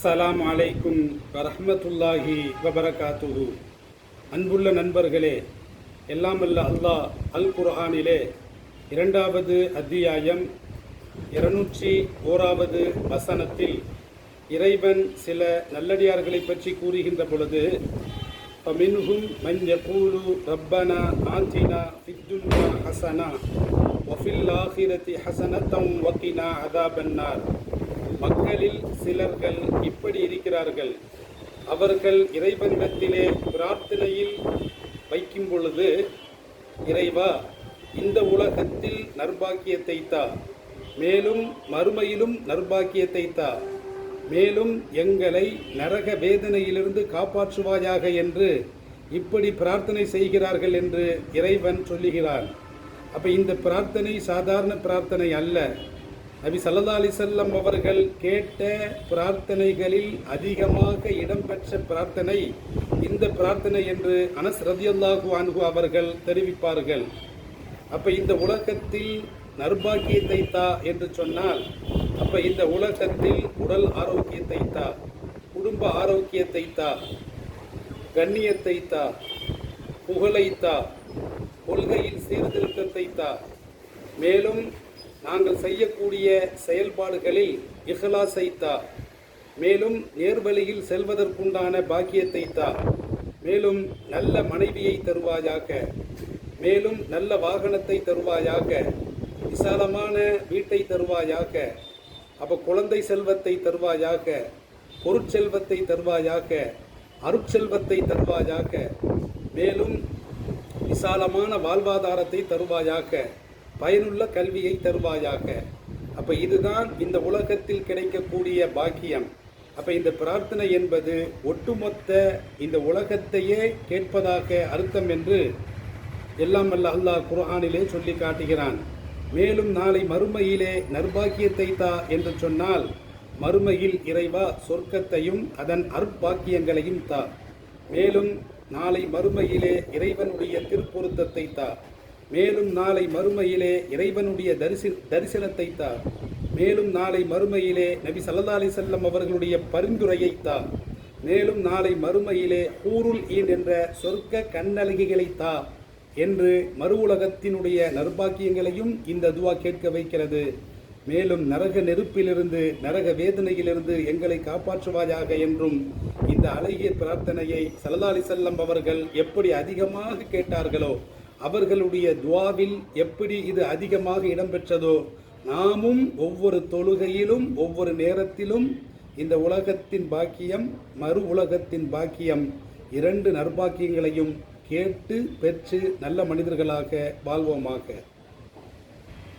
அஸ்ஸலாமு அலைக்கும் வரஹ்மத்துல்லாஹி வபரகாத்துஹு அன்புள்ள நண்பர்களே எல்லாமல்ல அல்லாஹ் அல் குர்ஆனிலே இரண்டாவது அத்தியாயம் இருநூற்றி ஓராவது வசனத்தில் இறைவன் சில நல்லடியார்களை பற்றி கூறுகின்ற பொழுது فمنهم من يقول ربنا آتنا في الدنيا حسنة وفي الآخرة حسنة وقنا عذاب النار மக்களில் சிலர்கள் இப்படி இருக்கிறார்கள். அவர்கள் இறைவனிடத்திலே பிரார்த்தனையில் வைக்கும் பொழுது இறைவா இந்த உலகத்தில் நற்பாக்கியத்தை தா. மேலும் மறுமையிலும் நற்பாக்கியத்தை தா. மேலும் எங்களை நரக வேதனையிலிருந்து காப்பாற்றுவாயாக என்று இப்படி பிரார்த்தனை செய்கிறார்கள் என்று இறைவன் சொல்லுகிறான். அப்ப இந்த பிரார்த்தனை சாதாரண பிரார்த்தனை அல்ல. நபி சல்லா அலிசல்லம் அவர்கள் கேட்ட பிரார்த்தனைகளில் அதிகமாக இடம்பெற்ற பிரார்த்தனை இந்த பிரார்த்தனை என்று அனஸ் ரதியல்லாஹு அன்ஹு அவர்கள் தெரிவிப்பார்கள். அப்போ இந்த உலகத்தில் நர்பாக்கியத்தை தா என்று சொன்னால் அப்போ இந்த உலகத்தில் உடல் ஆரோக்கியத்தை தா குடும்ப ஆரோக்கியத்தை தா கண்ணியத்தை தா புகழைத்தா கொள்கையில் சீர்திருத்தத்தை தா மேலும் நாங்கள் செய்யக்கூடிய செயல்பாடுகளில் இஹ்லாஸை தா. மேலும் நேர்வழியில் செல்வதற்குண்டான பாக்கியத்தை தா. மேலும் நல்ல மனைவியை தருவாயாக. மேலும் நல்ல வாகனத்தை தருவாயாக. விசாலமான வீட்டை தருவாயாக. அப்போ குழந்தை செல்வத்தை தருவாயாக. பொருட்செல்வத்தை தருவாயாக. அருட்செல்வத்தை தருவாயாக. மேலும் விசாலமான வாழ்வாதாரத்தை தருவாயாக. பயனுள்ள கல்வியை தருவாயாக. அப்ப இதுதான் இந்த உலகத்தில் கிடைக்கக்கூடிய பாக்கியம். அப்ப இந்த பிரார்த்தனை என்பது ஒட்டுமொத்த இந்த உலகத்தையே கேட்பதாக அர்த்தம் என்று எல்லாம் அல்ல அல்லாஹ் குர்ஆனிலே சொல்லி காட்டுகிறான். மேலும் நாளை மறுமையிலே நர்பாக்கியத்தை தா என்று சொன்னால் மறுமையில் இறைவா சொர்க்கத்தையும் அதன் அற்பாக்கியங்களையும் தா. மேலும் நாளை மறுமையிலே இறைவனுடைய திருப்பொருத்தத்தை தா. மேலும் நாளை மறுமையிலே இறைவனுடைய தரிசி தரிசனத்தை தா மேலும் நாளை மறுமையிலே நபி சல்லா அலி செல்லம் அவர்களுடைய பரிந்துரையை தார். மேலும் நாளை மறுமையிலே ஊருல் ஈன் என்ற சொர்க்க கண்ணழகிகளை தா என்று மறு உலகத்தினுடைய நர்பாக்கியங்களையும் இந்த துவா கேட்க வைக்கிறது. மேலும் நரக நெருப்பிலிருந்து நரக வேதனையிலிருந்து எங்களை காப்பாற்றுவாயாக என்றும் இந்த அழகிய பிரார்த்தனையை சல்லல்லாஹி செல்லம் அவர்கள் எப்படி அதிகமாக கேட்டார்களோ அவர்களுடைய துவாவில் எப்படி இது அதிகமாக இடம்பெற்றதோ நாமும் ஒவ்வொரு தொழுகையிலும் ஒவ்வொரு நேரத்திலும் இந்த உலகத்தின் பாக்கியம் மறு உலகத்தின் பாக்கியம் இரண்டு நற்பாக்கியங்களையும் கேட்டு பெற்று நல்ல மனிதர்களாக வாழ்வோமாக.